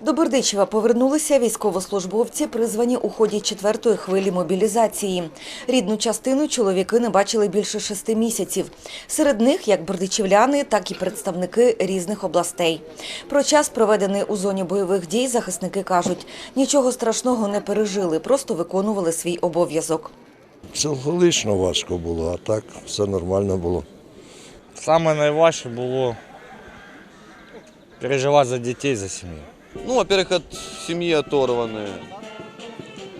До Бердичева повернулися військовослужбовці, призвані у ході четвертої хвилі мобілізації. Рідну частину чоловіки не бачили більше шести місяців. Серед них як бердичівляни, так і представники різних областей. Про час, проведений у зоні бойових дій, захисники кажуть, нічого страшного не пережили, просто виконували свій обов'язок. Психологічно важко було, а так все нормально було. Саме найважче було переживати за дітей, за сім'ю. Ну, во-первых, от семьи оторваны.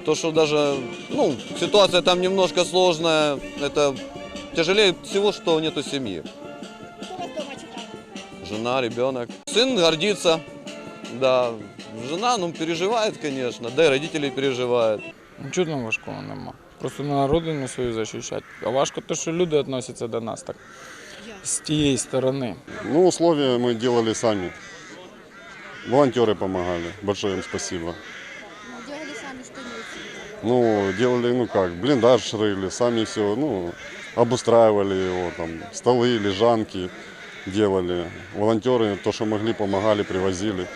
То, что даже, ну, ситуация там немножко сложная, это тяжелее всего, что нету семьи. Жена, ребенок. Сын гордится, да. Жена, ну, переживает, конечно, да и родители переживают. Нічого там важкого нема. Просто на родину свою захищати. А важко те, що люди відносяться до нас так з тієї сторони. Ну, условия мы делали сами. Волонтеры помогали. Большое им спасибо. Делали сами что-нибудь? Ну, делали, ну как, блиндаж рыли, сами все, ну, обустраивали его, там, столы, лежанки делали. Волонтеры то, что могли, помогали, привозили.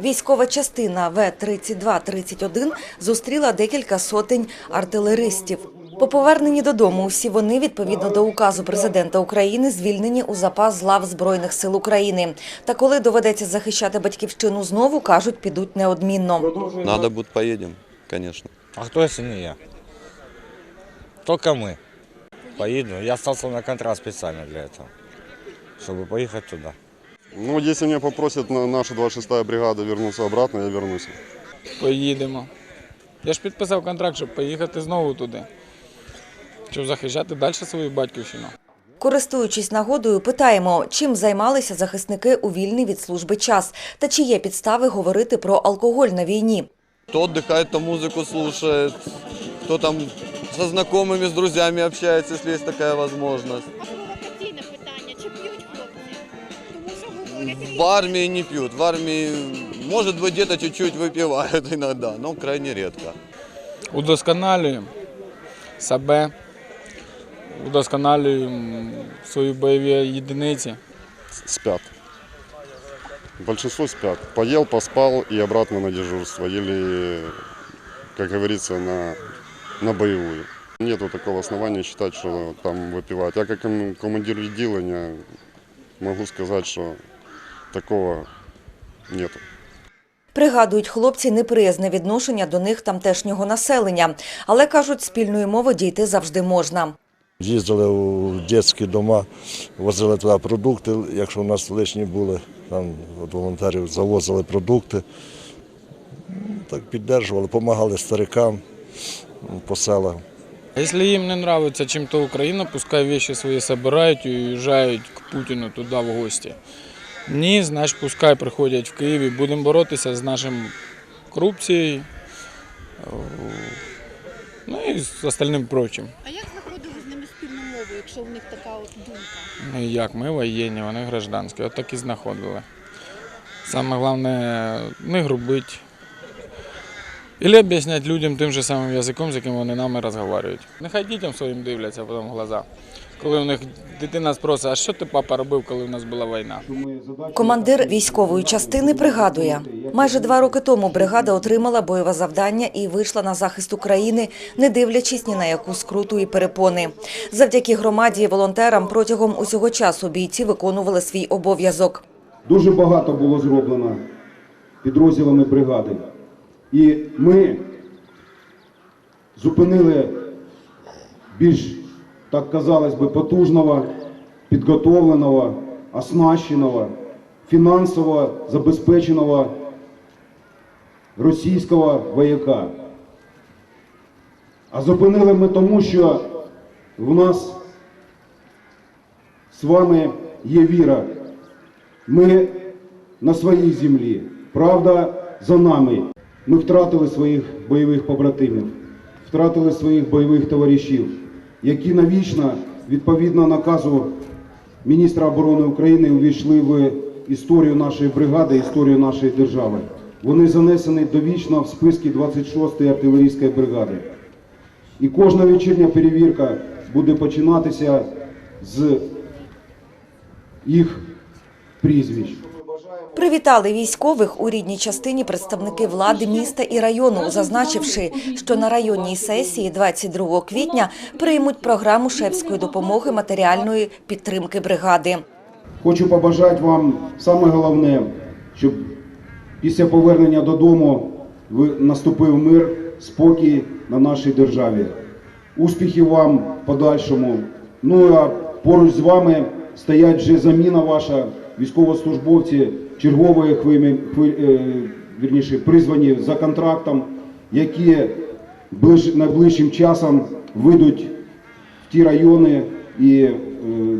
Військова частина В-3231 зустріла декілька сотень артилеристів. По поверненні додому всі вони, відповідно до указу президента України, звільнені у запас з лав Збройних сил України. Та коли доведеться захищати батьківщину знову, кажуть, підуть неодмінно. Надо будет, поедем, конечно. А хто, якщо не я? Тільки ми. Поїду. Я стався на контракт спеціально для цього, щоб поїхати туди. Ну, если меня попросят на наша 26-я бригада вернуться обратно, я вернусь. Поїдемо. Я ж підписав контракт, щоб поїхати знову туди Щоб захищати далі свою батьківщину. Користуючись нагодою, питаємо, чим займалися захисники у вільний від служби час та чи є підстави говорити про алкоголь на війні. Кто отдыхает, то музыку слушает, кто там со знакомыми, с друзьями общается, если есть такая возможность. Провокаційне питання, чи п'ють хлопці? Тому що говорять, В армии не пьют. В армии, может быть, где-то чуть-чуть выпивают иногда, но крайне редко. Удосконалюємо себе, удосконалюємо свої бойові єдиниці. Спят. Большинство спят. Поел, поспал и обратно на дежурство. Или, как говорится, на, на боевую. Нету такого основания считать, что там выпивают. Я как командир відділення могу сказать, что такого нету. Пригадують хлопці неприязне відношення до них тамтешнього населення, але кажуть, спільної мови дійти завжди можна. Їздили у дитячі дома, возили туди продукти, якщо у нас лишні були, там від волонтерів завозили продукти. Так піддержували, допомагали старикам по селах. Якщо їм не подобається чим-то Україна, пускай вещи свої збирають і уїжджають к Путіну туди в гості. Ні, значить пускай приходять в Київ і будемо боротися з нашим корупцією. Ну і з остальним прочим. а як знаходили з ними спільну якщо в них така от думка? Ну і як, ми воєнні, вони гражданські, от так і знаходили. Саме головне не грубить. Или об'ясняти людям тим же самим язиком, з яким вони нами розмовляють. Нехай дітям своїм дивляться потім в глаза. Коли у них дитина спросить, а що ти папа робив, коли в нас була війна? Командир військової частини пригадує, майже два роки тому бригада отримала бойове завдання і вийшла на захист України, не дивлячись ні на яку скруту і перепони. Завдяки громаді і волонтерам протягом усього часу бійці виконували свій обов'язок. Дуже багато було зроблено підрозділами бригади. І ми зупинили більш, так казалось би, потужного, підготовленого, оснащеного, фінансово забезпеченого російського вояка. А зупинили ми тому, що в нас з вами є віра. Ми на своїй землі. Правда за нами. Ми втратили своїх бойових побратимів, втратили своїх бойових товаришів, які навічно, відповідно наказу міністра оборони України, увійшли в історію нашої бригади, історію нашої держави. Вони занесені довічно в списки 26-ї артилерійської бригади. І кожна вечірня перевірка буде починатися з їх прізвищ. Привітали військових у рідній частині представники влади міста і району, зазначивши, що на районній сесії 22 квітня приймуть програму шефської допомоги матеріальної підтримки бригади. Хочу побажати вам саме головне, щоб після повернення додому наступив мир, спокій на нашій державі. Успіхів вам подальшому. Ну а поруч з вами стоять вже заміна ваша, військовослужбовці чергової хвилі, е, вірніше, призвані за контрактом, які ближ- найближчим часом вийдуть в ті райони і е,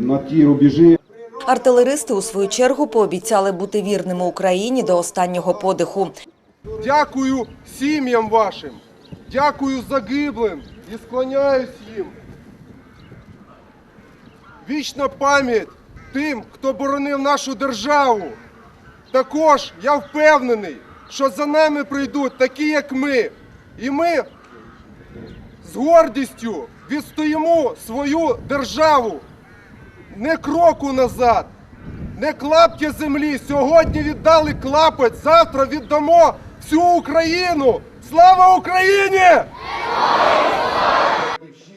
на ті рубежі, Артилеристи у свою чергу пообіцяли бути вірними Україні до останнього подиху. Дякую сім'ям вашим, дякую загиблим і склоняюсь їм. Вічна пам'ять тим, хто боронив нашу державу. Також я впевнений, що за нами прийдуть такі, як ми. І ми з гордістю відстоїмо свою державу. Не кроку назад, не клаптя землі. Сьогодні віддали клапоть, завтра віддамо всю Україну. Слава Україні!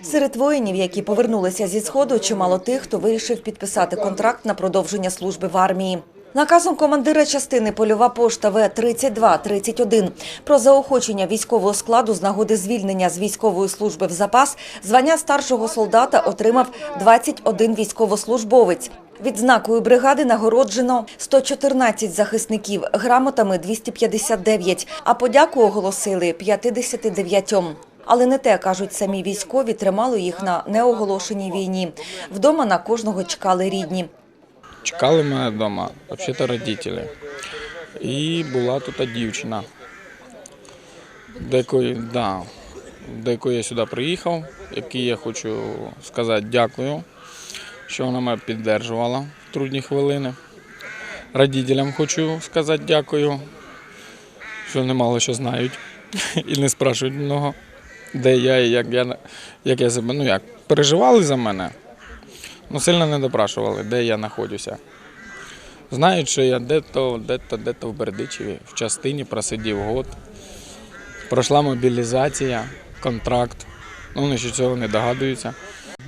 Серед воїнів, які повернулися зі сходу, чимало тих, хто вирішив підписати контракт на продовження служби в армії. Наказом командира частини польова пошта В-3231 про заохочення військового складу з нагоди звільнення з військової служби в запас звання старшого солдата отримав 21 військовослужбовець. Відзнакою бригади нагороджено 114 захисників, грамотами 259, а подяку оголосили 59. Але не те, кажуть самі військові, тримало їх на неоголошеній війні. Вдома на кожного чекали рідні. Чекали мене вдома, взагалі родителі. І була тут дівчина, до якої, да, до я сюди приїхав, якій я хочу сказати дякую, що вона мене підтримувала в трудні хвилини. Родителям хочу сказати дякую, що вони мало що знають і не спрашують много, де я і як я, як я себе, ну як, переживали за мене. Ну, сильно не допрашували, де я знаходжуся. Знають, що я де-то, де-то, де-то в Бердичеві, в частині просидів год. Пройшла мобілізація, контракт. Ну, вони ще цього не догадуються.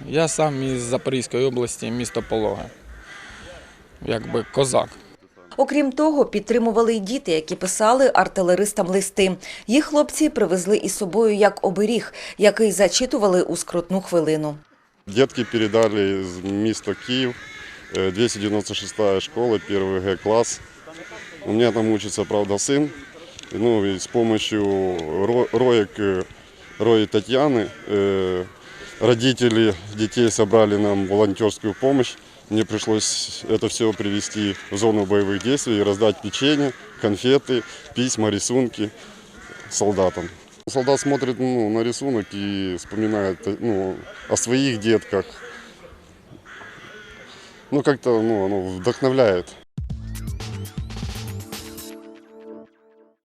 Я сам із Запорізької області, місто Пологи. Якби козак. Окрім того, підтримували й діти, які писали артилеристам листи. Їх хлопці привезли із собою як оберіг, який зачитували у скрутну хвилину. Детки передали из места Киев, э, 296 школа, первый Г класс. У меня там учится, правда, сын. Ну и с помощью ро- роек, э, Рои Татьяны э, родители детей собрали нам волонтерскую помощь. Мне пришлось это все привезти в зону боевых действий и раздать печенье, конфеты, письма, рисунки солдатам. Солдат смотрит ну, на рисунок и вспоминает ну, о своих детках. Ну, как-то ну, оно вдохновляет.